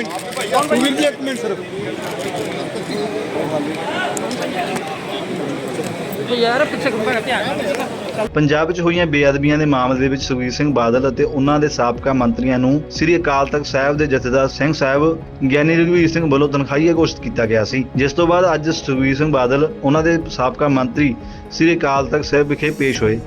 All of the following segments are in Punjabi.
ਮਿੰਟ ਸੁਖਵੀਰ ਜੀ, ਇੱਕ ਮਿੰਟ ਸਿਰਫ ਯਾਰ ਪਿੱਛੇ ਘੁੰਮੇਗਾ ਧਿਆਨ ਪੰਜਾਬ ਵਿੱਚ ਹੋਈਆਂ ਬੇਅਦਬੀਆਂ ਦੇ ਮਾਮਲੇ ਵਿੱਚ ਸੁਖਬੀਰ ਸਿੰਘ ਬਾਦਲ ਅਤੇ ਉਹਨਾਂ ਦੇ ਸਾਬਕਾ ਮੰਤਰੀਆਂ ਨੂੰ ਸ੍ਰੀ ਅਕਾਲ ਤਖਤ ਸਾਹਿਬ ਦੇ ਜਥੇਦਾਰ ਸਿੰਘ ਸਾਹਿਬ, ਗਿਆਨੀ ਰਘਵੀਰ ਸਿੰਘ ਵੱਲੋਂ ਤਨਖਾਹੀਆ ਘੋਸ਼ਿਤ ਕੀਤਾ ਗਿਆ ਸੀ। ਜਿਸ ਤੋਂ ਬਾਅਦ ਅੱਜ ਸੁਖਬੀਰ ਸਿੰਘ ਬਾਦਲ ਉਹਨਾਂ ਦੇ ਸਾਬਕਾ ਮੰਤਰੀ ਸ੍ਰੀ ਅਕਾਲ ਤਖਤ ਸਾਹਿਬ ਵਿਖੇ ਪੇਸ਼ ਹੋਏ।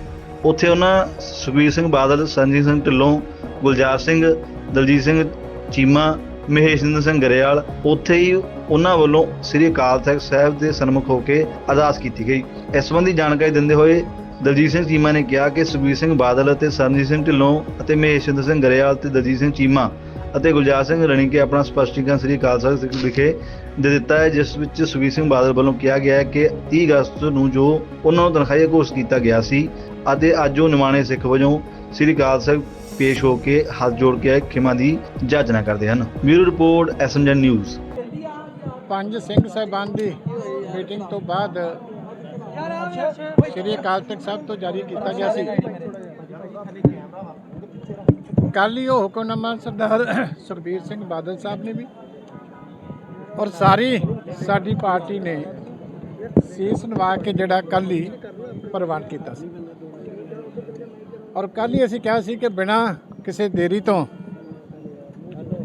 ਉੱਥੇ ਉਹਨਾਂ ਸੁਖਬੀਰ ਸਿੰਘ ਬਾਦਲ ਸੰਜੀਤ ਸਿੰਘ ਢਿੱਲੋਂ, ਗੁਲਜ਼ਾਰ ਸਿੰਘ, ਦਲਜੀਤ ਸਿੰਘ ਚੀਮਾ ਮਹੇਸ਼ਿੰਦਰ ਸਿੰਘ ਗਰੇਵਾਲ ਉੱਥੇ ਹੀ ਉਹਨਾਂ ਵੱਲੋਂ ਸ੍ਰੀ ਅਕਾਲ ਤਖਤ ਸਾਹਿਬ ਦੇ ਸਨਮੁਖ ਹੋ ਕੇ ਅਰਦਾਸ ਕੀਤੀ ਗਈ। ਇਸ ਸੰਬੰਧੀ ਜਾਣਕਾਰੀ ਦਿੰਦੇ ਹੋਏ ਦਲਜੀਤ ਸਿੰਘ ਚੀਮਾ ਨੇ ਕਿਹਾ ਕਿ ਸੁਖਬੀਰ ਸਿੰਘ ਬਾਦਲ ਅਤੇ ਸਰਨਜੀਤ ਸਿੰਘ ਢਿੱਲੋਂ ਅਤੇ ਮਹੇਸ਼ਿੰਦਰ ਸਿੰਘ ਗਰੇਵਾਲ ਤੇ ਦਲਜੀਤ ਸਿੰਘ ਚੀਮਾ ਅਤੇ ਗੁਲਜ਼ਾਰ ਸਿੰਘ ਰਣੀ ਕੇ ਆਪਣਾ ਸਪਸ਼ਟੀਕਰਨ ਸ੍ਰੀ ਅਕਾਲ ਤਖਤ ਵਿਖੇ ਦੇ ਦਿੱਤਾ ਹੈ, ਜਿਸ ਵਿੱਚ ਸੁਖਬੀਰ ਸਿੰਘ ਬਾਦਲ ਵੱਲੋਂ ਕਿਹਾ ਗਿਆ ਹੈ ਕਿ 30 ਅਗਸਤ ਨੂੰ ਜੋ ਉਹਨਾਂ ਨੂੰ ਤਨਖਾਹੀਆ ਘੋਸ਼ਿਤ ਕੀਤਾ ਗਿਆ ਸੀ ਅਤੇ ਅੱਜ ਉਹ ਨਿਮਾਣੇ ਸਿੱਖ ਵਜੋਂ ਸ੍ਰੀ ਅਕਾਲ ਸਾਹਿਬ ਪੇਸ਼ ਹੋ ਕੇ ਹੱਥ ਜੋੜ ਕੇ ਖਿਮਾ ਦੀ ਜਾਚਨਾ ਕਰਦੇ ਹਨ। ਬਿਊਰੋ ਰਿਪੋਰਟ ਐਸਐਮਜਨ ਨਿਊਜ਼ ਪੰਜ ਸਿੰਘ ਸਾਹਿਬਾਨ ਦੀ ਮੀਟਿੰਗ ਤੋਂ ਬਾਅਦ ਸ਼੍ਰੀ ਅਕਾਲ ਤਖਤ ਸਾਹਿਬ ਤੋਂ ਜਾਰੀ ਕੀਤਾ ਗਿਆ ਸੀ। ਕੱਲ ਹੀ ਉਹ ਹੁਕਮਨਾਮਾ ਸਰਦਾਰ ਸੁਖਬੀਰ ਸਿੰਘ ਬਾਦਲ ਸਾਹਿਬ ਨੇ ਵੀ ਔਰ ਸਾਰੀ ਸਾਡੀ ਪਾਰਟੀ ਨੇ ਸੀਸ ਨਵਾ ਕੇ ਜਿਹੜਾ ਕੱਲ ਹੀ ਪ੍ਰਵਾਨ ਕੀਤਾ ਸੀ। ਔਰ ਕੱਲ ਹੀ ਅਸੀਂ ਕਿਹਾ ਸੀ ਕਿ ਬਿਨਾ ਕਿਸੇ ਦੇਰੀ ਤੋਂ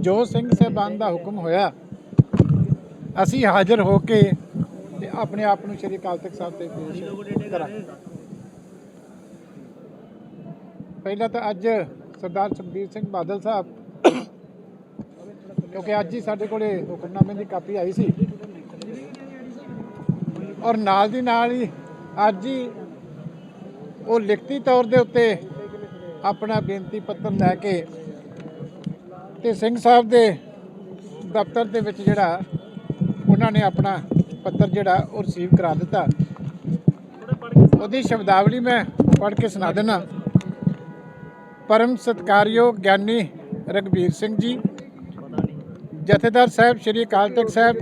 ਜੋ ਸਿੰਘ ਸਾਹਿਬਾਨ ਦਾ ਹੁਕਮ ਹੋਇਆ, ਅਸੀਂ ਹਾਜ਼ਰ ਹੋ ਕੇ ਤੇ ਆਪਣੇ ਆਪ ਨੂੰ ਸ਼੍ਰੀ ਅਕਾਲ ਤਖਤ ਸਾਹਿਬ ਤੇ ਪੇਸ਼ ਕਰਾਂ ਪਹਿਲਾਂ ਤਾਂ ਅੱਜ ਸਰਦਾਰ ਸੁਖਬੀਰ ਸਿੰਘ ਬਾਦਲ ਸਾਹਿਬ, ਕਿਉਂਕਿ ਅੱਜ ਹੀ ਸਾਡੇ ਕੋਲੇ ਹੁਕਮਨਾਮੇ ਦੀ ਕਾਪੀ ਆਈ ਸੀ। ਔਰ ਨਾਲ ਦੀ ਨਾਲ ਹੀ ਅੱਜ ਹੀ ਉਹ ਲਿਖਤੀ ਤੌਰ ਦੇ ਉੱਤੇ ਆਪਣਾ ਬੇਨਤੀ ਪੱਤਰ ਲੈ ਕੇ ਤੇ ਸਿੰਘ ਸਾਹਿਬ ਦੇ ਦਫ਼ਤਰ ਦੇ ਵਿੱਚ ਜਿਹੜਾ ਉਹਨਾਂ ਨੇ ਆਪਣਾ ਪੱਤਰ ਜਿਹੜਾ ਉਹ ਰਿਸੀਵ ਕਰਾ ਦਿੱਤਾ। ਉਹਦੀ ਸ਼ਬਦਾਵਲੀ ਮੈਂ ਪੜ੍ਹ ਕੇ ਸੁਣਾ ਦਿੰਦਾ। ਪਰਮ ਸਤਕਾਰਯੋਗ ਗਿਆਨੀ ਰਗਵੀਰ ਸਿੰਘ ਜੀ, ਜਥੇਦਾਰ ਸਾਹਿਬ ਸ੍ਰੀ ਅਕਾਲ ਤਖਤ ਸਾਹਿਬ,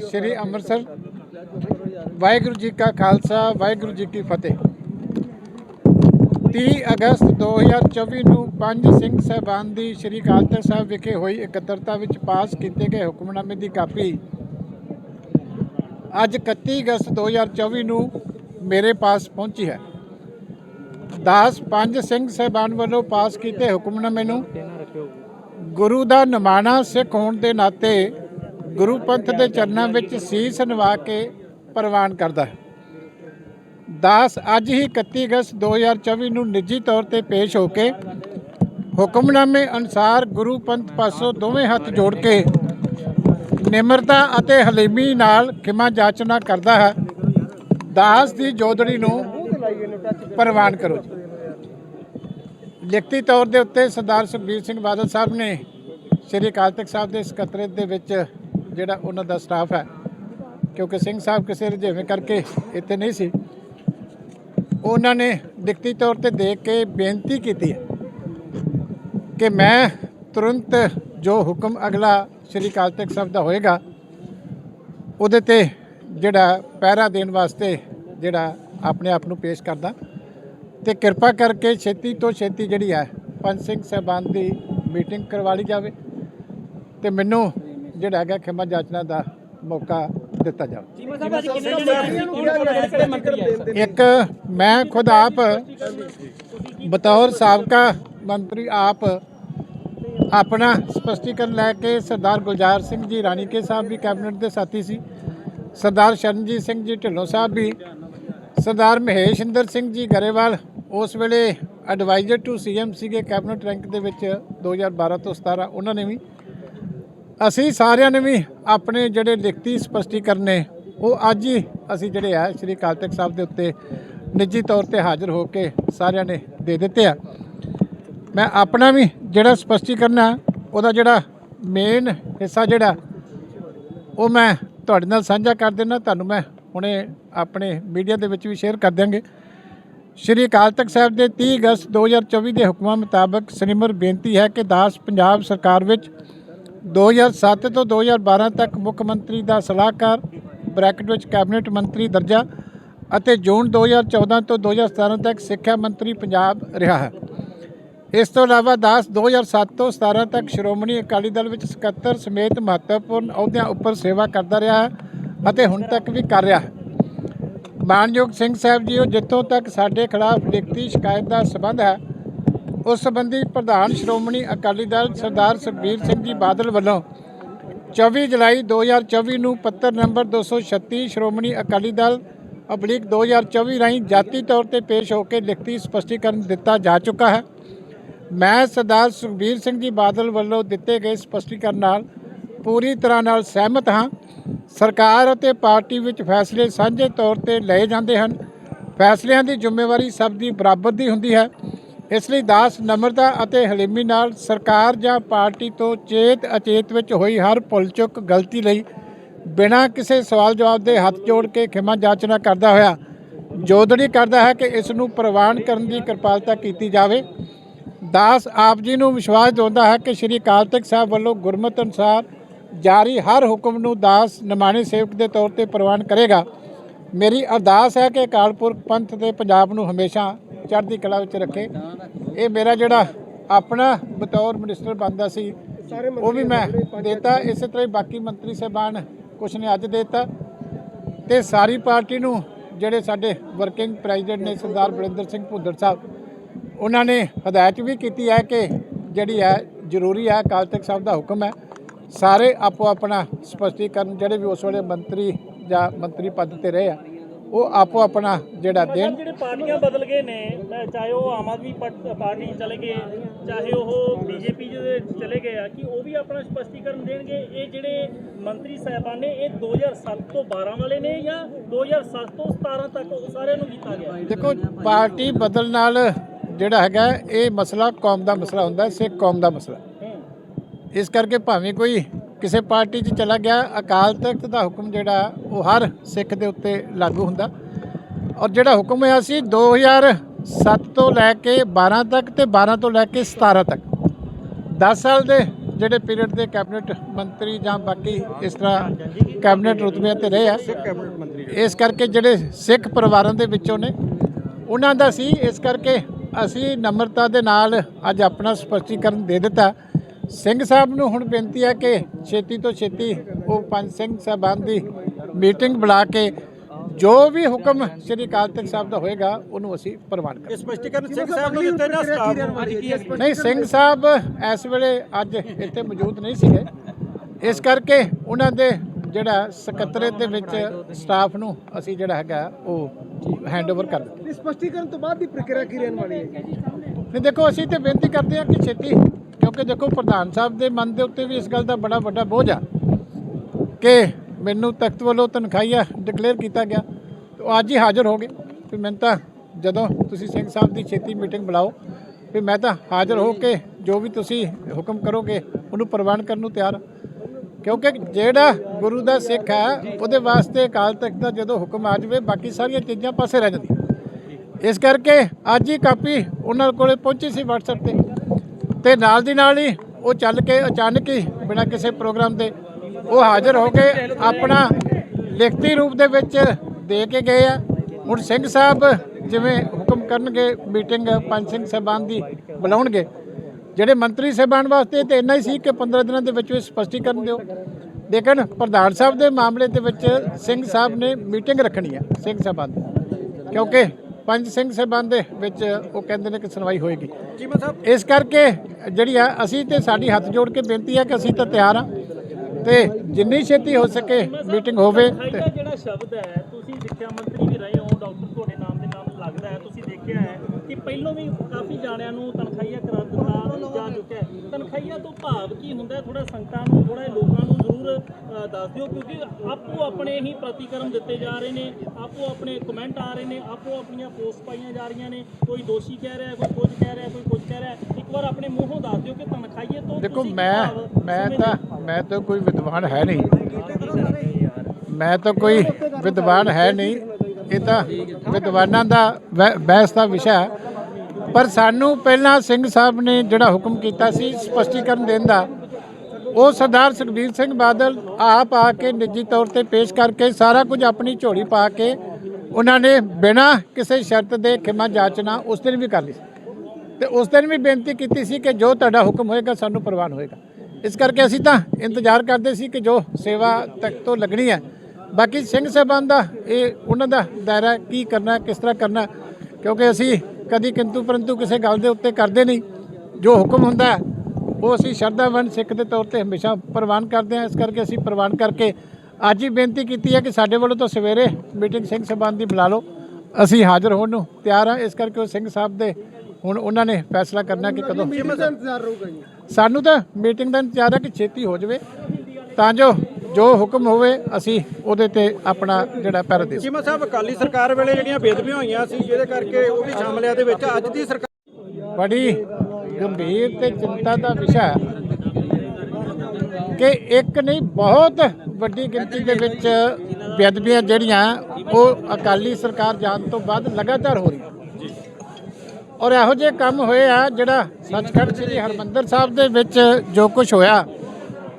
ਸ੍ਰੀ ਅੰਮ੍ਰਿਤਸਰ, ਵਾਹਿਗੁਰੂ ਜੀ ਕਾ ਖਾਲਸਾ, ਵਾਹਿਗੁਰੂ ਜੀ ਕੀ ਫਤਿਹ। 30 ਅਗਸਤ 2024 ਨੂੰ ਪੰਜ ਸਿੰਘ ਸਾਹਿਬਾਨ ਦੀ ਸ੍ਰੀ ਅਕਾਲ ਤਖਤ ਸਾਹਿਬ ਵਿਖੇ ਹੋਈ ਇਕੱਤਰਤਾ ਵਿੱਚ ਪਾਸ ਕੀਤੇ ਗਏ ਹੁਕਮਨਾਮੇ ਦੀ ਕਾਪੀ। ਅੱਜ 31 ਅਗਸਤ 2024 ਨੂੰ ਮੇਰੇ ਪਾਸ ਪਹੁੰਚੀ ਹੈ। ਦਾਸ ਪੰਜ ਸਿੰਘ ਸਾਹਿਬਾਨ ਵੱਲੋਂ ਪਾਸ ਕੀਤੇ ਹੁਕਮਨਾਮੇ ਨੂੰ ਗੁਰੂ ਦਾ ਨਿਮਾਣਾ ਸਿੱਖ ਹੋਣ ਦੇ ਨਾਤੇ ਗੁਰੂ ਪੰਥ ਦੇ ਚਰਨਾਂ ਵਿੱਚ ਸੀਸ ਨਵਾ ਕੇ ਪ੍ਰਵਾਨ ਕਰਦਾ ਹੈ। ਦਾਸ ਅੱਜ ਹੀ 31 ਅਗਸਤ 2024 ਨੂੰ ਨਿੱਜੀ ਤੌਰ ਤੇ ਪੇਸ਼ ਹੋ ਕੇ ਹੁਕਮਨਾਮੇ ਅਨੁਸਾਰ ਗੁਰੂ ਪੰਥ ਪਾਸੋਂ ਦੋਵੇਂ ਹੱਥ ਜੋੜ ਕੇ ਨਿਮਰਤਾ ਅਤੇ ਹਲੀਮੀ ਨਾਲ ਖਿਮਾ ਜਾਚਨਾ ਕਰਦਾ ਹੈ। ਦਾਸ ਦੀ ਜੋਦੜੀ ਨੂੰ ਪ੍ਰਵਾਨ ਕਰੋ ਜੀ। ਲਿਖਤੀ ਤੌਰ ਦੇ ਉੱਤੇ ਸਰਦਾਰ ਸੁਖਬੀਰ ਸਿੰਘ ਬਾਦਲ ਸਾਹਿਬ ਨੇ ਸ੍ਰੀ ਅਕਾਲ ਤਖਤ ਸਾਹਿਬ ਦੇ ਸਕੱਤਰੇਤ ਦੇ ਵਿੱਚ ਜਿਹੜਾ ਉਹਨਾਂ ਦਾ ਸਟਾਫ ਹੈ, ਕਿਉਂਕਿ ਸਿੰਘ ਸਾਹਿਬ ਕਿਸੇ ਰੁਝੇਵੇਂ ਕਰਕੇ ਇੱਥੇ ਨਹੀਂ ਸੀ, ਉਹਨਾਂ ਨੇ ਲਿਖਤੀ ਤੌਰ ਤੇ ਦੇਖ ਕੇ ਬੇਨਤੀ ਕੀਤੀ ਹੈ ਕਿ ਮੈਂ ਤੁਰੰਤ ਜੋ ਹੁਕਮ ਅਗਲਾ ਸ੍ਰੀ ਅਕਾਲ ਤਖਤ ਸਾਹਿਬ ਦਾ ਹੋਏਗਾ, ਉਹਦੇ ਤੇ ਜਿਹੜਾ ਪਹਿਰਾ ਦੇਣ ਵਾਸਤੇ ਜਿਹੜਾ ਆਪਣੇ ਆਪ ਨੂੰ ਪੇਸ਼ ਕਰਦਾ। ਤੇ ਕਿਰਪਾ ਕਰਕੇ ਛੇਤੀ ਤੋਂ ਛੇਤੀ ਜਿਹੜੀ ਹੈ ਪੰਜ ਸਿੰਘ ਸਾਹਿਬਾਨ ਦੀ ਮੀਟਿੰਗ ਕਰਵਾ ਲਈ ਜਾਵੇ ਤੇ ਮੈਨੂੰ ਜਿਹੜਾ ਹੈਗਾ ਖਿਮਾ ਜਾਚਨਾ ਦਾ ਮੌਕਾ ਦਿੱਤਾ ਜਾਵੇ। ਇੱਕ ਮੈਂ ਖੁਦ ਆਪ ਬਤੌਰ ਸਾਬਕਾ ਮੰਤਰੀ ਆਪ ਆਪਣਾ ਸਪਸ਼ਟੀਕਰਨ ਲੈ ਕੇ ਸਰਦਾਰ ਗੁਲਜ਼ਾਰ ਸਿੰਘ ਜੀ ਰਾਣੀਕੇ ਸਾਹਿਬ ਵੀ ਕੈਬਨਿਟ ਦੇ ਸਾਥੀ ਸੀ। ਸਰਦਾਰ ਸ਼ਰਨਜੀਤ ਸਿੰਘ ਜੀ ਢਿੱਲੋਂ ਸਾਹਿਬ ਵੀ ਸਰਦਾਰ ਮਹੇਸ਼ ਇੰਦਰ ਸਿੰਘ ਜੀ ਗਰੇਵਾਲ ਉਸ ਵੇਲੇ ਐਡਵਾਈਜ਼ਰ ਟੂ ਸੀਐਮ ਸੀਗੇ ਕੈਬਨਿਟ ਰੈਂਕ ਦੇ ਵਿੱਚ 2012 ਤੋਂ 17 ਉਹਨਾਂ ਨੇ ਵੀ। ਅਸੀਂ ਸਾਰਿਆਂ ਨੇ ਵੀ ਆਪਣੇ ਜਿਹੜੇ ਲਿਖਤੀ ਸਪਸ਼ਟੀਕਰਨ ਨੇ, ਉਹ ਅੱਜ ਹੀ ਅਸੀਂ ਜਿਹੜੇ ਆ, ਸ਼੍ਰੀ ਅਕਾਲ ਤਖਤ ਸਾਹਿਬ ਦੇ ਉੱਤੇ ਨਿੱਜੀ ਤੌਰ ਤੇ ਹਾਜ਼ਰ ਹੋ ਕੇ ਸਾਰਿਆਂ ਨੇ ਦੇ ਦਿੱਤੇ ਆ। ਮੈਂ ਆਪਣਾ ਵੀ ਜਿਹੜਾ ਸਪਸ਼ਟੀਕਰਨ ਆ, ਉਹਦਾ ਜਿਹੜਾ ਮੇਨ ਹਿੱਸਾ ਜਿਹੜਾ, ਉਹ ਮੈਂ ਤੁਹਾਡੇ ਨਾਲ ਸਾਂਝਾ ਕਰ ਦੇਣਾ ਤੁਹਾਨੂੰ ਮੈਂ ਹੁਣੇ ਆਪਣੇ ਮੀਡੀਆ ਦੇ ਵਿੱਚ ਵੀ ਸ਼ੇਅਰ ਕਰ ਦਿਆਂਗੇ। ਸ਼੍ਰੀ ਅਕਾਲ ਤਖਤ ਸਾਹਿਬ ਦੇ 30 ਅਗਸਤ 2024 ਦੇ ਹੁਕਮਾਂ ਮੁਤਾਬਕ ਸਨਿਮਰ ਬੇਨਤੀ ਹੈ ਕਿ ਦਾਸ ਪੰਜਾਬ ਸਰਕਾਰ ਵਿੱਚ 2007 ਤੋਂ 2012 ਤੱਕ ਮੁੱਖ ਮੰਤਰੀ ਦਾ ਸਲਾਹਕਾਰ, ਬ੍ਰੈਕਟ ਵਿੱਚ ਕੈਬਨਿਟ ਮੰਤਰੀ ਦਰਜਾ ਅਤੇ ਜੂਨ 2014 ਤੋਂ 2017 ਤੱਕ ਸਿੱਖਿਆ ਮੰਤਰੀ ਪੰਜਾਬ ਰਿਹਾ ਹੈ। ਇਸ ਤੋਂ ਇਲਾਵਾ ਦਾਸ 2007 ਤੋਂ 17 ਤੱਕ ਸ਼੍ਰੋਮਣੀ ਅਕਾਲੀ ਦਲ ਵਿੱਚ ਸਕੱਤਰ ਸਮੇਤ ਮਹੱਤਵਪੂਰਨ ਅਹੁਦਿਆਂ ਉੱਪਰ ਸੇਵਾ ਕਰਦਾ ਰਿਹਾ ਹੈ। ਅਤੇ ਹੁਣ ਤੱਕ ਵੀ ਕਰ ਰਿਹਾ ਹੈ। ਮਾਨਯੋਗ ਸਿੰਘ ਸਾਹਿਬ ਜੀ, ਉਹ ਜਿੱਥੋਂ ਤੱਕ ਸਾਡੇ ਖਿਲਾਫ ਲਿਖਤੀ ਸ਼ਿਕਾਇਤ ਦਾ ਸਬੰਧ ਹੈ, ਉਸ ਸੰਬੰਧੀ ਪ੍ਰਧਾਨ ਸ਼੍ਰੋਮਣੀ ਅਕਾਲੀ ਦਲ ਸਰਦਾਰ ਸੁਖਬੀਰ ਸਿੰਘ ਜੀ ਬਾਦਲ ਵੱਲੋਂ 24 ਜੁਲਾਈ 2024 ਨੂੰ ਪੱਤਰ ਨੰਬਰ 236 ਸ਼੍ਰੋਮਣੀ ਅਕਾਲੀ ਦਲ ਅਬਲੀਕ 2024 ਰਾਹੀਂ ਜਾਤੀ ਤੌਰ ਤੇ ਪੇਸ਼ ਹੋ ਕੇ ਲਿਖਤੀ ਸਪਸ਼ਟੀਕਰਨ ਦਿੱਤਾ ਜਾ ਚੁੱਕਾ ਹੈ। ਮੈਂ ਸਰਦਾਰ ਸੁਖਬੀਰ ਸਿੰਘ ਜੀ ਬਾਦਲ ਵੱਲੋਂ ਦਿੱਤੇ ਗਏ ਸਪਸ਼ਟੀਕਰਨ ਨਾਲ ਪੂਰੀ ਤਰ੍ਹਾਂ ਨਾਲ ਸਹਿਮਤ ਹਾਂ। ਸਰਕਾਰ ਅਤੇ ਪਾਰਟੀ ਵਿੱਚ ਫੈਸਲੇ ਸਾਂਝੇ ਤੌਰ ਤੇ ਲਏ ਜਾਂਦੇ ਹਨ। ਫੈਸਲਿਆਂ ਦੀ ਜ਼ਿੰਮੇਵਾਰੀ ਸਭ ਦੀ ਬਰਾਬਰ ਦੀ ਹੁੰਦੀ ਹੈ। ਇਸ ਲਈ ਦਾਸ ਨਮਰਤਾ ਅਤੇ ਹਲੀਮੀ ਨਾਲ ਸਰਕਾਰ ਜਾਂ ਪਾਰਟੀ ਤੋਂ ਚੇਤ ਅਚੇਤ ਵਿੱਚ ਹੋਈ ਹਰ ਭੁੱਲ ਚੁੱਕ ਗਲਤੀ ਲਈ ਬਿਨਾਂ ਕਿਸੇ ਸਵਾਲ ਜਵਾਬ ਦੇ ਹੱਥ ਜੋੜ ਕੇ ਖਿਮਾ ਜਾਚਨਾ ਕਰਦਾ ਹੋਇਆ, ਜੋਦੜੀ ਕਰਦਾ ਹੈ ਕਿ ਇਸ ਨੂੰ ਪ੍ਰਵਾਨ ਕਰਨ ਦੀ ਕਿਰਪਾਲਤਾ ਕੀਤੀ ਜਾਵੇ। ਦਾਸ ਆਪ ਜੀ ਨੂੰ ਵਿਸ਼ਵਾਸ ਦਿਵਾਉਂਦਾ ਹੈ ਕਿ ਸ੍ਰੀ ਅਕਾਲ ਤਖਤ ਸਾਹਿਬ ਵੱਲੋਂ ਗੁਰਮਤਿ ਅਨੁਸਾਰ ਜਾਰੀ ਹਰ ਹੁਕਮ ਨੂੰ ਦਾਸ ਨਿਮਾਣੇ ਸੇਵਕ ਦੇ ਤੌਰ ਤੇ ਪ੍ਰਵਾਨ ਕਰੇਗਾ। ਮੇਰੀ ਅਰਦਾਸ ਹੈ ਕਿ ਅਕਾਲ ਪੁਰਖ ਪੰਥ ਤੇ ਪੰਜਾਬ ਨੂੰ ਹਮੇਸ਼ਾ ਚੜ੍ਹਦੀ ਕਲਾ ਵਿੱਚ ਰੱਖੇ। ਇਹ ਮੇਰਾ ਜਿਹੜਾ ਆਪਣਾ ਬਤੌਰ ਮਿਨਿਸਟਰ ਬਣਦਾ ਸੀ, ਉਹ ਵੀ ਮੈਂ ਦੇਤਾ। ਇਸੇ ਤਰ੍ਹਾਂ ਹੀ ਬਾਕੀ ਮੰਤਰੀ ਸਾਹਿਬਾਨ ਕੁਛ ਨੇ ਅੱਜ ਦੇਤਾ। ਤੇ ਸਾਰੀ ਪਾਰਟੀ ਨੂੰ ਜਿਹੜੇ ਸਾਡੇ ਵਰਕਿੰਗ ਪ੍ਰੈਜ਼ੀਡੈਂਟ ਨੇ ਸਰਦਾਰ ਬਲਿੰਦਰ ਸਿੰਘ ਭੁੱਦਰ ਸਾਹਿਬ, ਉਹਨਾਂ ਨੇ ਹਦਾਇਤ ਵੀ ਕੀਤੀ ਹੈ ਕਿ ਜਿਹੜੀ ਹੈ, ਜ਼ਰੂਰੀ ਹੈ, ਅਕਾਲ ਤਖਤ ਸਾਹਿਬ ਦਾ ਹੁਕਮ ਹੈ। ਸਾਰੇ ਆਪੋ ਆਪਣਾ ਸਪਸ਼ਟੀਕਰਨ ਜਿਹੜੇ ਵੀ ਉਸ ਵੇਲੇ ਮੰਤਰੀ ਜਾਂ ਮੰਤਰੀ ਪਦ ਤੇ ਰਹੇ ਆ ਉਹ ਆਪੋ ਆਪਣਾ ਜਿਹੜਾ ਦੇਣ ਜਿਹੜੇ ਪਾਰਟੀਆਂ ਬਦਲ ਗਏ ਨੇ ਚਾਹੇ ਉਹ ਆਮ ਆਦਮੀ ਪਾਰਟ- ਚਲੇ ਗਏ ਚਾਹੇ ਉਹ ਬੀਜੇਪੀ ਦੇ ਚਲੇ ਗਏ ਆ ਕਿ ਉਹ ਵੀ ਆਪਣਾ ਸਪਸ਼ਟੀਕਰਨ ਦੇਣਗੇ। ਇਹ ਜਿਹੜੇ ਮੰਤਰੀ ਸਾਹਿਬਾਨ ਨੇ ਇਹ 2007 ਤੋਂ 12 ਵਾਲੇ ਨੇ ਜਾਂ 2007 ਤੋਂ 17 ਤੱਕ ਉਹ ਸਾਰਿਆਂ ਨੂੰ ਕੀਤਾ ਗਿਆ। ਦੇਖੋ ਪਾਰਟੀ ਬਦਲ ਨਾਲ ਜਿਹੜਾ ਹੈਗਾ ਇਹ ਮਸਲਾ ਕੌਮ ਦਾ ਮਸਲਾ ਹੁੰਦਾ ਸਿੱਖ ਕੌਮ ਦਾ ਮਸਲਾ। ਇਸ ਕਰਕੇ ਭਾਵੇਂ ਕੋਈ ਕਿਸੇ ਪਾਰਟੀ 'ਚ ਚਲਾ ਗਿਆ, ਅਕਾਲ ਤਖਤ ਦਾ ਹੁਕਮ ਜਿਹੜਾ, ਉਹ ਹਰ ਸਿੱਖ ਦੇ ਉੱਤੇ ਲਾਗੂ ਹੁੰਦਾ। ਔਰ ਜਿਹੜਾ ਹੁਕਮ ਹੋਇਆ ਸੀ 2007 ਤੋਂ ਲੈ ਕੇ 12 ਤੱਕ ਤੇ 12 ਤੋਂ ਲੈ ਕੇ 17 ਤੱਕ। 10 ਸਾਲ ਦੇ ਜਿਹੜੇ ਪੀਰੀਅਡ ਦੇ ਕੈਬਨਿਟ ਮੰਤਰੀ ਜਾਂ ਬਾਕੀ ਇਸ ਤਰ੍ਹਾਂ ਕੈਬਨਿਟ ਰੁਤਬਿਆਂ ਤੇ ਰਹੇ ਆ, ਇਸ ਕਰਕੇ ਜਿਹੜੇ ਸਿੱਖ ਪਰਿਵਾਰਾਂ ਦੇ ਵਿੱਚੋਂ ਨੇ, ਉਹਨਾਂ ਦਾ ਸੀ। ਇਸ ਕਰਕੇ ਅਸੀਂ ਨਮਰਤਾ ਦੇ ਨਾਲ ਅੱਜ ਆਪਣਾ ਸਪਸ਼ਟੀਕਰਨ ਦੇ ਦਿੱਤਾ। ਸਿੰਘ ਸਾਹਿਬ ਨੂੰ ਹੁਣ ਬੇਨਤੀ ਹੈ ਕਿ ਛੇਤੀ ਤੋਂ ਛੇਤੀ ਉਹ ਪੰਜ ਸਿੰਘ ਸਾਹਿਬਾਨ ਦੀ ਮੀਟਿੰਗ ਬੁਲਾ ਕੇ ਜੋ ਵੀ ਹੁਕਮ ਸ੍ਰੀ ਅਕਾਲ ਤਖਤ ਸਾਹਿਬ ਦਾ ਹੋਏਗਾ ਉਹਨੂੰ ਅਸੀਂ ਪ੍ਰਵਾਨ ਕਰਾਂਗੇ। ਸਪਸ਼ਟੀਕਰਨ ਸਿੰਘ ਸਾਹਿਬ ਨੂੰ ਦਿੱਤੇ ਨਾ ਸਟਾਫ ਨਹੀਂ ਸਿੰਘ ਸਾਹਿਬ ਇਸ ਵੇਲੇ ਅੱਜ ਇੱਥੇ ਮੌਜੂਦ ਨਹੀਂ ਸੀਗੇ। ਇਸ ਕਰਕੇ ਉਹਨਾਂ ਦੇ ਜਿਹੜਾ ਸਕੱਤਰੇਤ ਦੇ ਵਿੱਚ ਸਟਾਫ ਨੂੰ ਅਸੀਂ ਜਿਹੜਾ ਹੈਗਾ ਉਹ ਹੈਂਡਓਵਰ ਕਰ ਦਿੱਤਾ। ਸਪਸ਼ਟੀਕਰਨ ਤੋਂ ਬਾਅਦ ਦੀ ਪ੍ਰਕਿਰਿਆ ਕੀ ਰਹਿਣ ਵਾਲੀ ਹੈ? ਨਹੀਂ ਦੇਖੋ ਅਸੀਂ ਤੇ ਬੇਨਤੀ ਕਰਦੇ ਹਾਂ ਕਿ ਛੇਤੀ ਕਿਉਂਕਿ ਦੇਖੋ ਪ੍ਰਧਾਨ ਸਾਹਿਬ ਦੇ ਮਨ ਦੇ ਉੱਤੇ ਵੀ ਇਸ ਗੱਲ ਦਾ ਬੜਾ ਵੱਡਾ ਬੋਝ ਆ ਕਿ ਮੈਨੂੰ ਤਖਤ ਵੱਲੋਂ ਤਨਖਾਹੀਆ ਡਿਕਲੇਅਰ ਕੀਤਾ ਗਿਆ। ਤੇ ਉਹ ਅੱਜ ਹੀ ਹਾਜ਼ਰ ਹੋ ਗਏ। ਵੀ ਮੈਨੂੰ ਤਾਂ ਜਦੋਂ ਤੁਸੀਂ ਸਿੰਘ ਸਾਹਿਬ ਦੀ ਛੇਤੀ ਮੀਟਿੰਗ ਬੁਲਾਓ ਵੀ ਮੈਂ ਤਾਂ ਹਾਜ਼ਰ ਹੋ ਕੇ ਜੋ ਵੀ ਤੁਸੀਂ ਹੁਕਮ ਕਰੋਗੇ, ਉਹਨੂੰ ਪ੍ਰਵਾਨ ਕਰਨ ਨੂੰ ਤਿਆਰ ਹਾਂ ਕਿਉਂਕਿ ਜਿਹੜਾ ਗੁਰੂ ਦਾ ਸਿੱਖ ਹੈ, ਉਹਦੇ ਵਾਸਤੇ ਅਕਾਲ ਤਖਤ ਦਾ ਜਦੋਂ ਹੁਕਮ ਆ ਜਾਵੇ, ਬਾਕੀ ਸਾਰੀਆਂ ਚੀਜ਼ਾਂ ਪਾਸੇ ਰਹਿ ਜਾਂਦੀਆਂ। ਇਸ ਕਰਕੇ ਅੱਜ ਹੀ ਕਾਪੀ ਉਹਨਾਂ ਕੋਲੇ ਪਹੁੰਚੀ ਸੀ WhatsApp ਤੇ। ਤੇ ਨਾਲ ਦੀ ਨਾਲ ਹੀ ਉਹ ਚੱਲ ਕੇ ਅਚਾਨਕ ਹੀ ਬਿਨਾਂ ਕਿਸੇ ਪ੍ਰੋਗਰਾਮ ਦੇ ਉਹ ਹਾਜ਼ਰ ਹੋ ਕੇ ਆਪਣਾ ਲਿਖਤੀ ਰੂਪ ਦੇ ਵਿੱਚ ਦੇ ਕੇ ਗਏ ਆ। ਹੁਣ ਸਿੰਘ ਸਾਹਿਬ ਜਿਵੇਂ ਹੁਕਮ ਕਰਨਗੇ, ਮੀਟਿੰਗ ਪੰਜ ਸਿੰਘ ਸਾਹਿਬਾਨ ਦੀ ਬੁਲਾਉਣਗੇ। ਜਿਹੜੇ ਮੰਤਰੀ ਸਾਹਿਬਾਨ ਵਾਸਤੇ ਤੇ ਇੰਨਾ ਹੀ ਸੀ ਕਿ 15 ਦਿਨਾਂ ਦੇ ਵਿੱਚ ਵਿੱਚ ਸਪਸ਼ਟੀਕਰਨ ਦਿਓ। ਲੇਕਿਨ ਪ੍ਰਧਾਨ ਸਾਹਿਬ ਦੇ ਮਾਮਲੇ ਦੇ ਵਿੱਚ ਸਿੰਘ ਸਾਹਿਬ ਨੇ ਮੀਟਿੰਗ ਰੱਖਣੀ ਹੈ ਸਿੰਘ ਸਾਹਿਬਾਨ ਕਿਉਂਕਿ ਪੰਜ ਸਿੰਘ ਸਾਹਿਬਾਨ ਦੇ ਵਿੱਚ ਉਹ ਕਹਿੰਦੇ ਨੇ ਕਿ ਸੁਣਵਾਈ ਹੋਏਗੀ। ਚੀਮਾ ਸਾਹਿਬ ਇਸ ਕਰਕੇ ਜਿਹੜੀ ਆ ਅਸੀਂ ਤੇ ਸਾਡੀ ਹੱਥ ਜੋੜ ਕੇ ਬੇਨਤੀ ਹੈ ਕਿ ਅਸੀਂ ਤਾਂ ਤਿਆਰ ਹਾਂ ਤੇ ਜਿੰਨੀ ਛੇਤੀ ਹੋ ਸਕੇ ਮੀਟਿੰਗ ਹੋਵੇ ਜਿਹੜਾ ਸ਼ਬਦ ਹੈ ਤੁਸੀਂ ਸਿੱਖਿਆ ਮੰਤਰੀ ਵੀ ਰਹੇ ਹੋ ਡਾਕਟਰ ਤੁਹਾਡੇ ਨਾਮ ਦੇ ਨਾਮ ਲੱਗਦਾ ਹੈ ਤੁਸੀਂ ਦੇਖਿਆ ਹੈ ਕਿ ਪਹਿਲੋਂ ਵੀ ਕਾਫੀ ਜਾਣਿਆਂ ਨੂੰ ਤਨਖਾਹੀਆ ਕਰਾ ਦਿੱਤਾ ਜਾ ਚੁੱਕਾ ਹੈ। ਤਨਖਾਹੀਆ ਤੋਂ ਭਾਵ ਕੀ ਹੁੰਦਾ ਥੋੜਾ ਸੰਗਤਾਂ ਨੂੰ ਥੋੜਾ ਲੋਕਾਂ ਜ਼ਰੂਰ ਦੱਸ ਦਿਓ ਕਿਉਂਕਿ ਆਪੋ ਆਪਣੇ ਹੀ ਪ੍ਰਤੀਕਰਮ ਦਿੱਤੇ ਜਾ ਰਹੇ ਨੇ ਆਪੋ ਆਪਣੇ ਕਮੈਂਟ ਆ ਰਹੇ ਨੇ ਆਪੋ ਆਪਣੀਆਂ ਪੋਸਟ ਪਾਈਆਂ ਜਾ ਰਹੀਆਂ ਨੇ ਕੋਈ ਦੋਸ਼ੀ ਕਹਿ ਰਿਹਾ ਕੋਈ ਕੁਝ ਕਹਿ ਰਿਹਾ ਕੋਈ ਕੁਝ ਕਹਿ ਰਿਹਾ ਇੱਕ ਵਾਰ ਆਪਣੇ ਮੂੰਹੋਂ ਦੱਸ ਦਿਓ ਕਿ ਤਨਖਾਹੀਏ ਤੋਂ ਦੇਖੋ ਮੈਂ ਮੈਂ ਤਾਂ ਮੈਂ ਤਾਂ ਕੋਈ ਵਿਦਵਾਨ ਹੈ ਨਹੀਂ। ਮੈਂ ਤਾਂ ਕੋਈ ਵਿਦਵਾਨ ਹੈ ਨਹੀਂ। ਇਹ ਤਾਂ ਵਿਦਵਾਨਾਂ ਦਾ ਬਹਿ- ਬਹਿਸ ਦਾ ਵਿਸ਼ਾ ਹੈ। ਪਰ ਸਾਨੂੰ ਪਹਿਲਾਂ ਸਿੰਘ ਸਾਹਿਬ ਨੇ ਜਿਹੜਾ ਹੁਕਮ ਕੀਤਾ ਸੀ ਸਪਸ਼ਟੀਕਰਨ ਦੇਣ ਦਾ ਉਹ ਸਰਦਾਰ ਸੁਖਬੀਰ ਸਿੰਘ ਬਾਦਲ ਆਪ ਆ ਕੇ ਨਿੱਜੀ ਤੌਰ ਤੇ ਪੇਸ਼ ਕਰਕੇ ਸਾਰਾ ਕੁਝ ਆਪਣੀ ਝੋਲੀ ਪਾ ਕੇ ਉਹਨਾਂ ਨੇ ਬਿਨਾਂ ਕਿਸੇ ਸ਼ਰਤ ਦੇ ਖਿਮਾ ਜਾਚਨਾ ਉਸ ਦਿਨ ਵੀ ਕਰ ਲਈ ਸੀ। ਤੇ ਉਸ ਦਿਨ ਵੀ ਬੇਨਤੀ ਕੀਤੀ ਸੀ ਕਿ ਜੋ ਤੁਹਾਡਾ ਹੁਕਮ ਹੋਏਗਾ, ਸਾਨੂੰ ਪ੍ਰਵਾਨ ਹੋਏਗਾ। ਇਸ ਕਰਕੇ ਅਸੀਂ ਤਾਂ ਇੰਤਜ਼ਾਰ ਕਰਦੇ ਸੀ ਕਿ ਜੋ ਸੇਵਾ ਤੱਕ ਤੋਂ ਲੱਗਣੀ ਹੈ, ਬਾਕੀ ਸਿੰਘ ਸਾਹਿਬਾਨ ਦਾ ਇਹ ਉਹਨਾਂ ਦਾ ਦਾਇਰਾ ਕੀ ਕਰਨਾ, ਕਿਸ ਤਰ੍ਹਾਂ ਕਰਨਾ, ਕਿਉਂਕਿ ਅਸੀਂ ਕਦੀ ਕਿੰਤੂ ਪਰੰਤੂ ਕਿਸੇ ਗੱਲ ਦੇ ਉੱਤੇ ਕਰਦੇ ਨਹੀਂ। ਜੋ ਹੁਕਮ ਹੁੰਦਾ ਉਹ ਅਸੀਂ ਸ਼ਰਧਾਵਾਨ ਸਿੱਖ ਦੇ ਤੌਰ ਤੇ ਹਮੇਸ਼ਾ ਪ੍ਰਵਾਨ ਕਰਦੇ ਹਾਂ। ਇਸ ਕਰਕੇ ਅਸੀਂ ਪ੍ਰਵਾਨ ਕਰਕੇ ਅੱਜ ਹੀ ਬੇਨਤੀ ਕੀਤੀ ਹੈ ਕਿ ਸਾਡੇ ਵੱਲੋਂ ਤਾਂ ਸਵੇਰੇ ਮੀਟਿੰਗ ਸਿੰਘ ਸਾਹਿਬਾਨ ਦੀ ਬੁਲਾ ਲਓ। ਅਸੀਂ ਹਾਜ਼ਰ ਹੋਣ ਨੂੰ ਤਿਆਰ ਹਾਂ। ਇਸ ਕਰਕੇ ਉਹ ਸਿੰਘ ਸਾਹਿਬ ਦੇ ਹੁਣ ਉਹਨਾਂ ਨੇ ਫੈਸਲਾ ਕਰਨਾ ਕਿ ਕਦੋਂ ਸਾਨੂੰ ਤਾਂ ਮੀਟਿੰਗ ਦਾ ਇੰਤਜ਼ਾਰ ਹੈ ਕਿ ਛੇਤੀ ਹੋ ਜਾਵੇ। ਤਾਂ ਜੋ ਜੋ ਹੁਕਮ ਹੋਵੇ ਅਸੀਂ ਉਹਦੇ ਤੇ ਆਪਣਾ ਜਿਹੜਾ ਪਹਿਰਾ ਦੇ। ਚੀਮਾ ਸਾਹਿਬ ਅਕਾਲੀ ਸਰਕਾਰ ਵੇਲੇ ਜਿਹੜੀਆਂ ਬੇਦਬੀਆਂ ਹੋਈਆਂ ਸੀ ਜਿਹਦੇ ਕਰਕੇ ਉਹ ਵੀ ਸ਼ਾਮਲ ਆ। ਦੇ ਵਿੱਚ ਅੱਜ ਦੀ ਸਰਕਾਰ ਬੜੀ ਗੰਭੀਰ ਤੇ ਚਿੰਤਾ ਦਾ ਵਿਸ਼ਾ ਹੈ ਕਿ ਇੱਕ ਨਹੀਂ, ਬਹੁਤ ਵੱਡੀ ਗਿਣਤੀ ਦੇ ਵਿੱਚ ਬੇਅਦਬੀਆਂ ਜਿਹੜੀਆਂ, ਉਹ ਅਕਾਲੀ ਸਰਕਾਰ ਜਾਣ ਤੋਂ ਬਾਅਦ ਲਗਾਤਾਰ ਹੋ ਰਹੀ ਔਰ ਇਹੋ ਜਿਹੇ ਕੰਮ ਹੋਏ ਆ ਜਿਹੜਾ ਸੱਚਖੰਡ ਸ੍ਰੀ ਹਰਮੰਦਰ ਸਾਹਿਬ ਦੇ ਵਿੱਚ ਜੋ ਕੁਝ ਹੋਇਆ,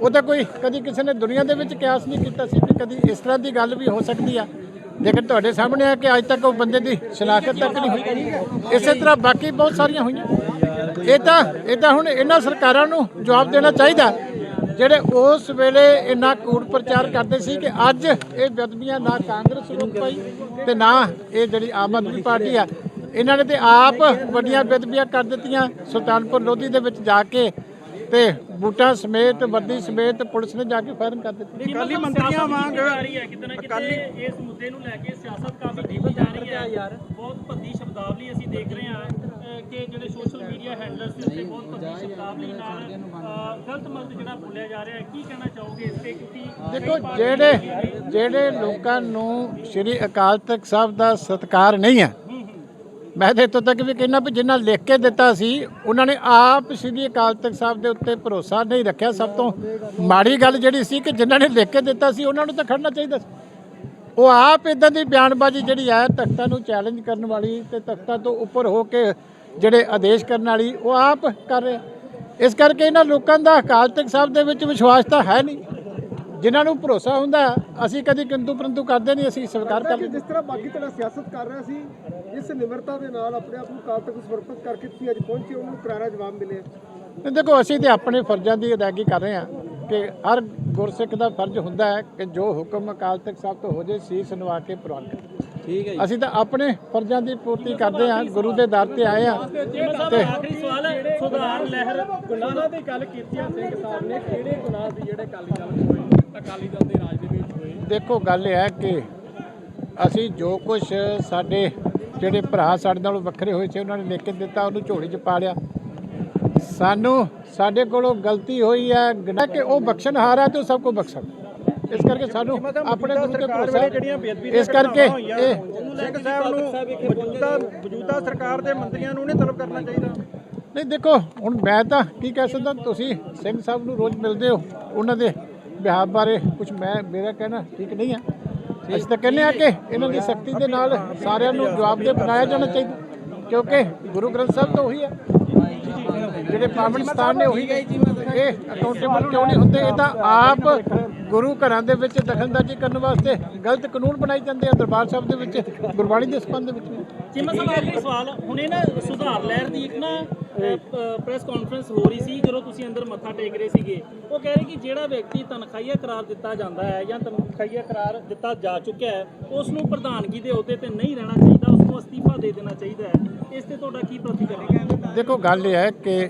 ਉਹ ਤਾਂ ਕੋਈ ਕਦੀ ਕਿਸੇ ਨੇ ਦੁਨੀਆ ਦੇ ਵਿੱਚ ਕਿਆਸ ਨਹੀਂ ਕੀਤਾ ਸੀ ਕਿ ਕਦੀ ਇਸ ਤਰ੍ਹਾਂ ਦੀ ਗੱਲ ਵੀ ਹੋ ਸਕਦੀ ਆ। ਲੇਕਿਨ ਤੁਹਾਡੇ ਸਾਹਮਣੇ ਆ ਕਿ ਅੱਜ ਤੱਕ ਉਹ ਬੰਦੇ ਦੀ ਸ਼ਨਾਖਤ ਤੱਕ ਨਹੀਂ ਹੋਈ। ਇਸੇ ਤਰ੍ਹਾਂ ਬਾਕੀ ਬਹੁਤ ਸਾਰੀਆਂ ਹੋਈਆਂ। ਇਹ ਤਾਂ ਇਹ ਤਾਂ ਹੁਣ ਇਹਨਾਂ ਸਰਕਾਰਾਂ ਨੂੰ ਜਵਾਬ ਦੇਣਾ ਚਾਹੀਦਾ। ਜਿਹੜੇ ਉਸ ਵੇਲੇ ਇੰਨਾ ਕੂੜ ਪ੍ਰਚਾਰ ਕਰਦੇ ਸੀ ਕਿ ਅੱਜ ਇਹ ਬਦਮੀਆਂ ਨਾ ਕਾਂਗਰਸ ਰੋਕ ਪਾਈ ਤੇ ਨਾ ਇਹ ਜਿਹੜੀ ਆਮ ਆਦਮੀ ਪਾਰਟੀ ਆ। ਇਹਨਾਂ ਨੇ ਤੇ ਆਪ ਵੱਡੀਆਂ ਬਦਮੀਆਂ ਕਰ ਦਿੱਤੀਆਂ ਸੁਲਤਾਨਪੁਰ ਲੋਧੀ ਦੇ ਵਿੱਚ ਜਾ ਕੇ। ਤੇ ਬੂਟਾ ਸਮੇਤ ਵਰਦੀ ਸਮੇਤ ਪੁਲਿਸ ਨੇ ਜਾ ਕੇ ਫਾਇਰਿੰਗ ਕਰ ਦਿੱਤੀ। ਅਕਾਲੀ ਮੰਤਰੀਆਂ ਵਾਂਗ ਆ ਰਹੀ ਹੈ ਕਿਤੇ ਨਾ ਕਿਤੇ ਇਸ ਮੁੱਦੇ ਨੂੰ ਲੈ ਕੇ ਸਿਆਸਤ ਕਾਫੀ ਕੀਤੀ ਜਾ ਰਹੀ ਹੈ। ਯਾਰ। ਬਹੁਤ ਭੱਦੀ ਸ਼ਬਦਾਵਲੀ ਅਸੀਂ ਦੇਖ ਰਹੇ ਹਾਂ ਕਿ ਜਿਹੜੇ ਸੋਸ਼ਲ ਮੀਡੀਆ ਹੈਂਡਲਰਸ ਦੇ ਉੱਤੇ ਬਹੁਤ ਭੱਦੀ ਸ਼ਬਦਾਵਲੀ ਨਾਲ ਗਲਤ ਮਲਤ ਜਿਹੜਾ ਬੋਲਿਆ ਜਾ ਰਿਹਾ ਹੈ ਕੀ ਕਹਿਣਾ ਚਾਹੋਗੇ ਇਸ ਤੇ? ਕਿਉਂਕਿ ਦੇਖੋ ਜਿਹੜੇ ਜਿਹੜੇ ਲੋਕਾਂ ਨੂੰ ਸ੍ਰੀ ਅਕਾਲ ਤਖਤ ਸਾਹਿਬ ਦਾ ਸਤਿਕਾਰ ਨਹੀਂ ਹੈ ਮੈਂ ਤਾਂ ਇੱਥੋਂ ਤੱਕ ਵੀ ਕਹਿਣਾ ਵੀ ਜਿਨ੍ਹਾਂ ਲਿਖ ਕੇ ਦਿੱਤਾ ਸੀ, ਉਹਨਾਂ ਨੇ ਆਪ ਸ੍ਰੀ ਅਕਾਲ ਤਖਤ ਸਾਹਿਬ ਦੇ ਉੱਤੇ ਭਰੋਸਾ ਨਹੀਂ ਰੱਖਿਆ। ਸਭ ਤੋਂ ਮਾੜੀ ਗੱਲ ਜਿਹੜੀ ਸੀ ਕਿ ਜਿਨ੍ਹਾਂ ਨੇ ਲਿਖ ਕੇ ਦਿੱਤਾ ਸੀ, ਉਹਨਾਂ ਨੂੰ ਤਾਂ ਖੜਨਾ ਚਾਹੀਦਾ ਸੀ। ਉਹ ਆਪ ਇਦਾਂ ਦੀ ਬਿਆਨਬਾਜ਼ੀ ਜਿਹੜੀ ਹੈ, ਤਖਤਾਂ ਨੂੰ ਚੈਲੰਜ ਕਰਨ ਵਾਲੀ ਤੇ ਤਖਤਾਂ ਤੋਂ ਉੱਪਰ ਹੋ ਕੇ ਜਿਹੜੇ ਆਦੇਸ਼ ਕਰਨ ਵਾਲੀ, ਉਹ ਆਪ ਕਰ ਰਿਹਾ। ਇਸ ਕਰਕੇ ਇਹਨਾਂ ਲੋਕਾਂ ਦਾ ਅਕਾਲ ਤਖਤ ਸਾਹਿਬ ਦੇ ਵਿੱਚ ਵਿਸ਼ਵਾਸ ਤਾਂ ਹੈ ਨਹੀਂ। ਜਿਨ੍ਹਾਂ ਨੂੰ ਭਰੋਸਾ ਹੁੰਦਾ ਅਸੀਂ ਕਦੀ ਕਿੰਤੂ ਪਰੰਤੂ ਕਰਦੇ ਨਹੀਂ ਅਸੀਂ ਸਵੀਕਾਰ ਕਰ ਜਿਸ ਤਰ੍ਹਾਂ ਬਾਕੀ ਤਰ੍ਹਾਂ ਸਿਆਸਤ ਕਰ ਰਿਹਾ ਸੀ ਇਸ ਨਿਮਰਤਾ ਦੇ ਨਾਲ ਆਪਣੇ ਆਪ ਨੂੰ ਕਾਲ ਤੱਕ ਸਮਰਪਿਤ ਕਰਕੇ ਤੁਸੀਂ ਅੱਜ ਪਹੁੰਚੇ ਉਹਨੂੰ ਕਰਾਰਾ ਜਵਾਬ ਮਿਲਿਆ। ਤੇ ਦੇਖੋ ਅਸੀਂ ਤੇ ਆਪਣੇ ਫਰਜ਼ਾਂ ਦੀ ਅਦਾਇਗੀ ਕਰ ਰਹੇ ਹਾਂ ਕਿ ਹਰ ਗੁਰਸਿੱਖ ਦਾ ਫਰਜ਼ ਹੁੰਦਾ ਹੈ ਕਿ ਜੋ ਹੁਕਮ ਅਕਾਲ ਤਖਤ ਸਾਹਿਬ ਤੋਂ ਹੋ ਜੇ ਸੀਸ ਨਵਾ ਕੇ ਪ੍ਰਵਾਨ ਕਰੇ। ਠੀਕ ਹੈ ਅਸੀਂ ਤਾਂ ਆਪਣੇ ਫਰਜ਼ਾਂ ਦੀ ਪੂਰਤੀ ਕਰਦੇ ਹਾਂ ਗੁਰੂ ਦੇ ਦਰ ਤੇ ਆਏ ਹਾਂ ਤੇ ਆਖਰੀ ਸਵਾਲ ਹੈ ਸੁਧਾਰ ਲਹਿਰ ਗੁਨਾਹਾਂ ਦੀ ਗੱਲ ਕੀਤੀ ਆ ਸਿੰਘ ਸਾਹਿਬ ਨੇ ਕਿਹੜੇ ਗੁਨਾਹ ਸੀ ਜਿਹੜੇ ਦਲ ਵਿੱਚ ਹੋਏ ਅਕਾਲੀ ਦਲ ਦੇ ਰਾਜ ਦੇ ਵਿੱਚ ਹੋਏ। ਦੇਖੋ ਗੱਲ ਇਹ ਹੈ ਕਿ ਅਸੀਂ ਜੋ ਕੁਝ ਸਾਡੇ ਜਿਹੜੇ ਭਰਾ ਸਾਡੇ ਨਾਲੋਂ ਵੱਖਰੇ ਹੋਏ ਸੀ ਉਹਨਾਂ ਨੇ ਲਿਖ ਕੇ ਦਿੱਤਾ ਉਹਨੂੰ ਝੋਲੀ 'ਚ ਪਾ ਲਿਆ। ਸਾਨੂੰ ਸਾਡੇ ਕੋਲੋਂ ਗਲਤੀ ਹੋਈ ਹੈ ਕਿ ਉਹ ਬਖਸ਼ਣਹਾਰ ਹੈ ਤੇ ਉਹ ਸਭ ਕੋ ਬਖਸ਼ਣ। ਇਸ ਕਰਕੇ ਸਾਨੂੰ ਆਪਣੇ ਗੁਰੂ ਤੇ ਭਰੋਸਾ। ਇਸ ਕਰਕੇ ਇਹ ਸਿੰਘ ਸਾਹਿਬ ਨੂੰ ਮੌਜੂਦਾ ਮੌਜੂਦਾ ਸਰਕਾਰ ਦੇ ਮੰਤਰੀਆਂ ਨੂੰ ਨਹੀਂ ਤਲਬ ਕਰਨਾ ਚਾਹੀਦਾ। ਨਹੀਂ ਦੇਖੋ ਹੁਣ ਮੈਂ ਤਾਂ ਕੀ ਕਹਿ ਸਕਦਾ ਤੁਸੀਂ ਸਿੰਘ ਸਾਹਿਬ ਨੂੰ ਰੋਜ਼ ਮਿਲਦੇ ਹੋ ਉਹਨਾਂ ਦੇ ਵਿਹਾਰ ਬਾਰੇ ਕੁਝ ਮੈਂ ਮੇਰਾ ਕਹਿਣਾ ਠੀਕ ਨਹੀਂ ਹੈ ਅਸੀਂ ਤਾਂ ਕਹਿੰਦੇ ਆ ਕਿ ਇਹਨਾਂ ਦੀ ਸਖਤੀ ਦੇ ਨਾਲ ਸਾਰਿਆਂ ਨੂੰ ਜਵਾਬਦੇਹ ਬਣਾਇਆ ਜਾਣਾ ਚਾਹੀਦਾ ਕਿਉਂਕਿ ਗੁਰੂ ਗ੍ਰੰਥ ਸਾਹਿਬ ਤਾਂ ਉਹੀ ਹੈ ਜਿਹੜੇ ਪਾਵਨ ਸਥਾਨ ਨੇ ਉਹੀ ਇਹ ਅਕਾਊਂਟੇਬਲ ਕਿਉਂ ਨਹੀਂ ਹੁੰਦੇ? ਇਹ ਤਾਂ ਆਪ ਗੁਰੂ ਘਰਾਂ ਦੇ ਵਿੱਚ ਦਖਲਅੰਦਾਜ਼ੀ ਕਰਨ ਵਾਸਤੇ ਗਲਤ ਕਾਨੂੰਨ ਬਣਾਈ ਜਾਂਦੇ ਆ ਦਰਬਾਰ ਸਾਹਿਬ ਦੇ ਵਿੱਚ ਗੁਰਬਾਣੀ ਦੇ ਸੰਬੰਧ ਦੇ ਵਿੱਚ। ਚੀਮਾ ਸਾਹਿਬ ਆਖਰੀ ਸਵਾਲ ਹੁਣੇ ਨਾ ਸੁਧਾਰ ਲਹਿਰ ਦੀ ਇੱਕ ਨਾ ਪ੍ਰੈਸ ਕਾਨਫਰੰਸ ਹੋ ਰਹੀ ਸੀ ਜਦੋਂ ਤੁਸੀਂ ਅੰਦਰ ਮੱਥਾ ਟੇਕ ਰਹੇ ਸੀਗੇ। ਉਹ ਕਹਿ ਰਹੇ ਕਿ ਜਿਹੜਾ ਵਿਅਕਤੀ ਤਨਖਾਹੀਆ ਕਰਾਰ ਦਿੱਤਾ ਜਾਂਦਾ ਹੈ ਜਾਂ ਤਨਖਾਹੀਆ ਕਰਾਰ ਦਿੱਤਾ ਜਾ ਚੁੱਕਿਆ ਹੈ ਉਸ ਨੂੰ ਪ੍ਰਧਾਨਗੀ ਦੇ ਅਹੁਦੇ ਤੇ ਨਹੀਂ ਰਹਿਣਾ ਚਾਹੀਦਾ ਉਸ ਨੂੰ ਅਸਤੀਫਾ ਦੇ ਦੇਣਾ ਚਾਹੀਦਾ ਹੈ। ਇਸ ਤੇ ਤੁਹਾਡਾ ਕੀ ਪ੍ਰਤੀਕਰਮ ਦੇਖੋ ਗੱਲ ਇਹ ਹੈ ਕਿ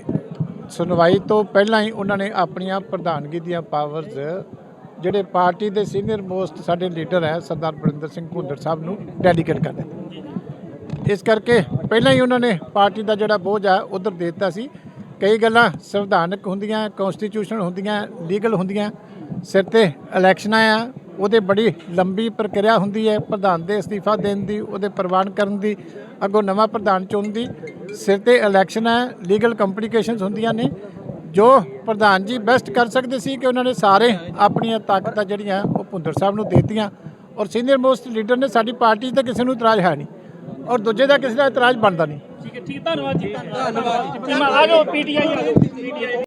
ਸੁਣਵਾਈ ਤੋਂ ਪਹਿਲਾਂ ਹੀ ਉਹਨਾਂ ਨੇ ਆਪਣੀਆਂ ਪ੍ਰਧਾਨਗੀ ਦੀਆਂ ਪਾਵਰਸ ਜਿਹੜੇ ਪਾਰਟੀ ਦੇ ਸੀਨੀਅਰ ਮੋਸਟ ਸਾਡੇ ਲੀਡਰ ਹੈ ਸਰਦਾਰ ਬਰਿੰਦਰ ਸਿੰਘ ਭੁੰਦੜ ਸਾਹਿਬ ਨੂੰ ਡੈਲੀਗੇਟ ਕਰ ਦਿੱਤਾ। ਇਸ ਕਰਕੇ ਪਹਿਲਾਂ ਹੀ ਉਹਨਾਂ ਨੇ ਪਾਰਟੀ ਦਾ ਜਿਹੜਾ ਬੋਝ ਆ, ਉਧਰ ਦੇ ਦਿੱਤਾ ਸੀ। ਕਈ ਗੱਲਾਂ ਸੰਵਿਧਾਨਕ ਹੁੰਦੀਆਂ ਕਨਸਟੀਟਿਊਸ਼ਨ ਹੁੰਦੀਆਂ ਲੀਗਲ ਹੁੰਦੀਆਂ। ਸਿਰ ਤੇ ਇਲੈਕਸ਼ਨਾਂ ਆ ਉਹਦੇ ਬੜੀ ਲੰਬੀ ਪ੍ਰਕਿਰਿਆ ਹੁੰਦੀ ਹੈ, ਪ੍ਰਧਾਨ ਦੇ ਅਸਤੀਫਾ ਦੇਣ ਦੀ, ਉਹਦੇ ਪ੍ਰਵਾਨ ਕਰਨ ਦੀ, ਅੱਗੋਂ ਨਵਾਂ ਪ੍ਰਧਾਨ ਚੁਣਨ ਦੀ। ਸਿਰ ਤੇ ਇਲੈਕਸ਼ਨ ਹੈ ਲੀਗਲ ਕੰਪਲਿਕੇਸ਼ਨਸ ਹੁੰਦੀਆਂ ਨੇ। ਜੋ ਪ੍ਰਧਾਨ ਜੀ ਬੈਸਟ ਕਰ ਸਕਦੇ ਸੀ ਕਿ ਉਹਨਾਂ ਨੇ ਸਾਰੇ ਆਪਣੀਆਂ ਤਾਕਤਾਂ ਜਿਹੜੀਆਂ ਉਹ ਭੁੰਦਰ ਸਾਹਿਬ ਨੂੰ ਦੇਤੀਆਂ। ਔਰ ਸੀਨੀਅਰ ਮੋਸਟ ਲੀਡਰ ਨੇ ਸਾਡੀ ਪਾਰਟੀ 'ਚ ਕਿਸੇ ਨੂੰ ਇਤਰਾਜ਼ ਹੈ ਨਹੀਂ। ਔਰ ਦੂਜੇ ਦਾ ਕਿਸੇ ਦਾ ਇਤਰਾਜ਼ ਬਣਦਾ ਨਹੀਂ। ਠੀਕ ਹੈ ਠੀਕ ਧੰਨਵਾਦ ਜੀ। ਧੰਨਵਾਦ ਆ ਜਾਓ ਪੀਟੀਆਈ ਆ ਜਾਓ